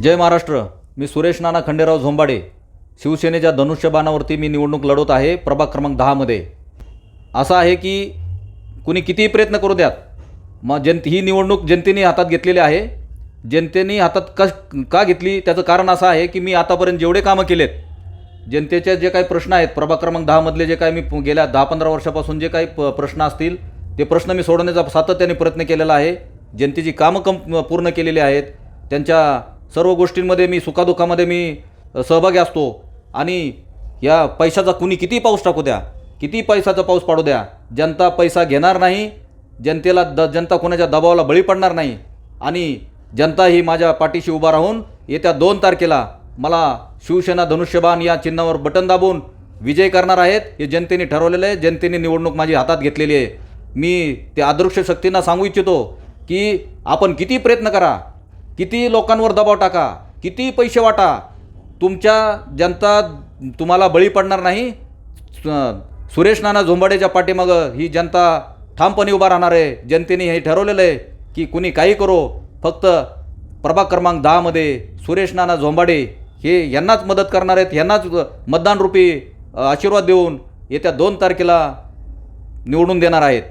जय महाराष्ट्र. मी सुरेश नाना खंडेराव झोंबाडे. शिवसेनेच्या धनुष्यबाणावरती मी निवडणूक लढवत आहे प्रभाग क्रमांक दहामध्ये असं आहे की कुणी कितीही प्रयत्न करू द्यात मग जन ही निवडणूक जनतेने हातात घेतलेली आहे. जनतेने हातात कश का घेतली? त्याचं कारण असं आहे की मी आतापर्यंत जेवढे कामं केलेत जनतेचे जे काही प्रश्न आहेत प्रभाग क्रमांक दहामधले जे काही मी गेल्या दहा पंधरा वर्षापासून जे काही प प्रश्न असतील ते प्रश्न मी सोडवण्याचा सातत्याने प्रयत्न केलेला आहे. जनतेची कामं कम पूर्ण केलेली आहेत. त्यांच्या सर्व गोष्टींमध्ये मी सुखादुखामध्ये मी सहभागी असतो. आणि या पैशाचा कुणी किती पाऊस टाकू द्या किती पैशाचा पाऊस पाडू द्या जनता पैसा घेणार नाही जनतेला द जनता कोणाच्या दबावाला बळी पडणार नाही. आणि जनता ही माझ्या पाठीशी उभा राहून येत्या दोन तारखेला मला शिवसेना धनुष्यबाण या चिन्हावर बटन दाबून विजय करणार आहेत. हे जनतेने ठरवलेलं आहे. जनतेने निवडणूक माझी हातात घेतलेली आहे. मी ते अदृश्य शक्तींना सांगू इच्छितो की आपण किती प्रयत्न करा. किती लोकांवर दबाव टाका किती पैसे वाटा. तुमच्या जनता तुम्हाला बळी पडणार नाही. सुरेश नाना झोंबाडेच्या पाठीमागं ही जनता ठामपणे उभा राहणार आहे. जनतेने हे ठरवलेलं आहे की कुणी काही करो. फक्त प्रभाग क्रमांक दहामध्ये सुरेश नाना झोंबाडे हे यांनाच मदत करणार आहेत. यांनाच मतदानरूपी आशीर्वाद देऊन येत्या दोन तारखेला निवडून देणार आहेत.